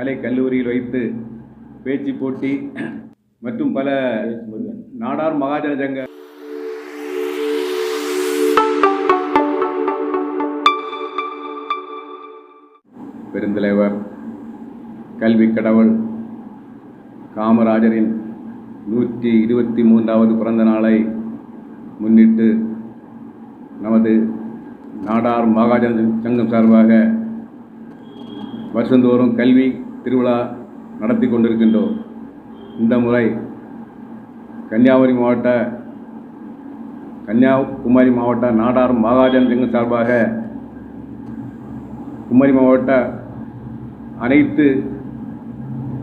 கலை கல்லூரியில் வைத்து பேச்சு போட்டி மற்றும் பல நாடார் மகாஜன சங்க பெருந்தலைவர் கல்வி கடவுள் காமராஜரின் நூற்றி இருபத்தி மூன்றாவது பிறந்த நாளை முன்னிட்டு நமது நாடார் மகாஜன சங்கம் சார்பாக வருஷந்தோறும் கல்வி திருவிழா நடத்தி கொண்டிருக்கின்றோம். இந்த முறை கன்னியாகுமரி மாவட்ட கன்னியாகுமரி மாவட்ட நாடார் மகாஜன் சங்கம் சார்பாக குமரி மாவட்ட அனைத்து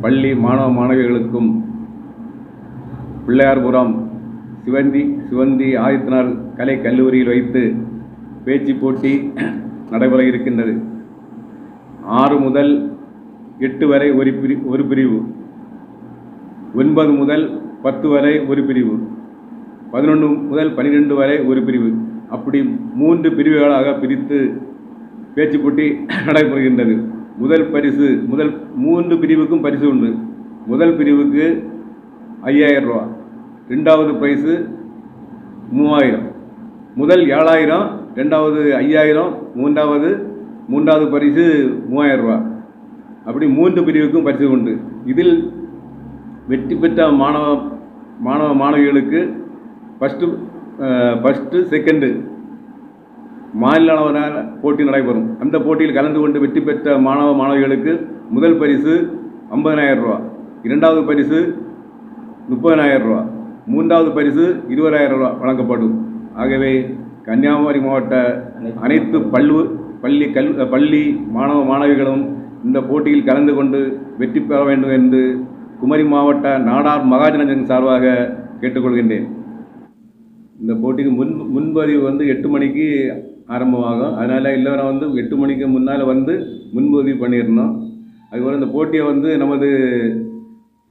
பள்ளி மாணவ மாணவிகளுக்கும் பிள்ளையார்புரம் சிவந்தி சிவந்தி ஆதித்தனார் கலை கல்லூரியில் வைத்து பேச்சு போட்டி நடைபெற இருக்கின்றது. ஆறு முதல் எட்டு வரை ஒரு பிரி ஒரு பிரிவு. ஒன்பது முதல் பத்து வரை ஒரு பிரிவு. பதினொன்று முதல் பன்னிரெண்டு வரை ஒரு பிரிவு. அப்படி மூன்று பிரிவுகளாக பிரித்து பேச்சு போட்டி நடைபெறுகின்றது. முதல் பரிசு முதல் மூன்று பிரிவுக்கும் பரிசு உண்டு. முதல் பிரிவுக்கு ஐயாயிரம் ரூபா. ரெண்டாவது ப்ரைஸு மூவாயிரம். முதல் ஏழாயிரம் ரெண்டாவது ஐயாயிரம் மூன்றாவது மூன்றாவது பரிசு மூவாயிரம் ரூபா. அப்படி மூன்று பிரிவுக்கும் பரிசு உண்டு. இதில் வெற்றி பெற்ற மாணவ மாணவ மாணவிகளுக்கு ஃபஸ்ட்டு ஃபஸ்ட்டு செகண்டு மாநில அளவிலான போட்டி நடைபெறும். அந்த போட்டியில் கலந்து கொண்டு வெற்றி பெற்ற மாணவ மாணவிகளுக்கு முதல் பரிசு ஐம்பதனாயிரம் ரூபா இரண்டாவது பரிசு முப்பதனாயிரம் ரூபா மூன்றாவது பரிசு இருபதாயிரம் ரூபா வழங்கப்படும். ஆகவே கன்னியாகுமரி மாவட்ட அனைத்து பல்லு பள்ளி கல் பள்ளி மாணவ மாணவிகளும் இந்த போட்டியில் கலந்து கொண்டு வெற்றி பெற வேண்டும் என்று குமரி மாவட்ட நாடார் மகாஜனஜன் சார்பாக கேட்டுக்கொள்கின்றேன். இந்த போட்டிக்கு முன் முன்பதிவு வந்து எட்டு மணிக்கு ஆரம்பமாகும். அதனால் எல்லோரும் வந்து எட்டு மணிக்கு முன்னால் வந்து முன்பதிவு பண்ணிடணும். அதுபோல் இந்த போட்டியை வந்து நமது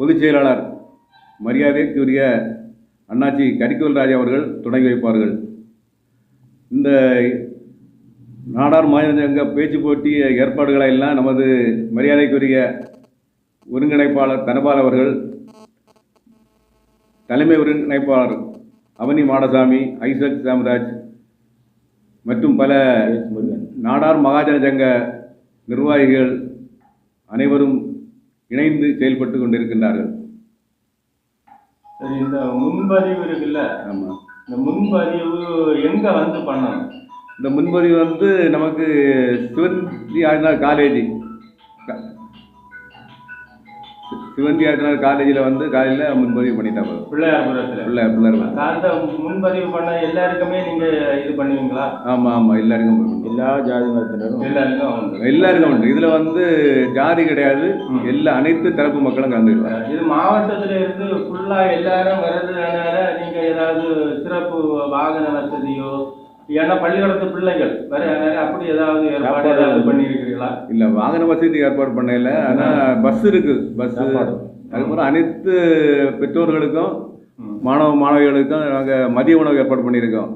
பொதுச் செயலாளர் மரியாதைக்குரிய அண்ணாச்சி கரிக்கோல் ராஜா அவர்கள் தொடங்கி வைப்பார்கள். இந்த நாடார் மாநிலங்க பேச்சு போட்டி ஏற்பாடுகளை எல்லாம் நமது மரியாதைக்குரிய ஒருங்கிணைப்பாளர் தனபால் அவர்கள் தலைமை ஒருங்கிணைப்பாளர் அவனி மாடசாமி ஐசக் சாம்ராஜ் மற்றும் பல நாடார் மகாஜன சங்க நிர்வாகிகள் அனைவரும் இணைந்து செயல்பட்டு கொண்டிருக்கின்றார்கள். சரி இந்த முன்பதிவு இருக்குல்ல? ஆமாம் இந்த முன்பதிவு எங்க வந்து பண்ணணும்? இந்த முன்பதிவு வந்து நமக்கு சிவந்தி ஆதினார் காலேஜ். சிவந்தி ஆதினார் காலேஜில் வந்து காலையில் முன்பதிவு பண்ணிட்டா போதும் பிள்ளையார்புரத்துல பிள்ளை பிள்ளை அந்த முன்பதிவு பண்ண எல்லாருக்குமே நீங்க இது பண்ணுவீங்களா? ஆமாம் ஆமாம் எல்லாருக்கும். எல்லா ஜாதி மதத்தினரும். எல்லாருக்கும் உண்டு. எல்லாருக்கும் உண்டு. இதில் வந்து ஜாதி கிடையாது. எல்லா அனைத்து தரப்பு மக்களும் கலந்துக்கலாம் இது மாவட்டத்துல இருந்து ஃபுல்லா எல்லாரும் வர்றதுனால நீங்க ஏதாவது சிறப்பு வாகன வசதியோ ஏன்னா பள்ளிக்கூடத்து பிள்ளைகள். வேற அப்படி ஏதாவது ஏற்பாடு ஏதாவது பண்ணியிருக்கிறீங்களா இல்லை வாகன வசதி ஏற்பாடு பண்ணல. ஆனால் பஸ் இருக்குது பஸ் அதுக்கப்புறம் அனைத்து பெற்றோர்களுக்கும் மாணவ மாணவிகளுக்கும் நாங்கள் மதிய உணவு ஏற்பாடு பண்ணியிருக்கோம்.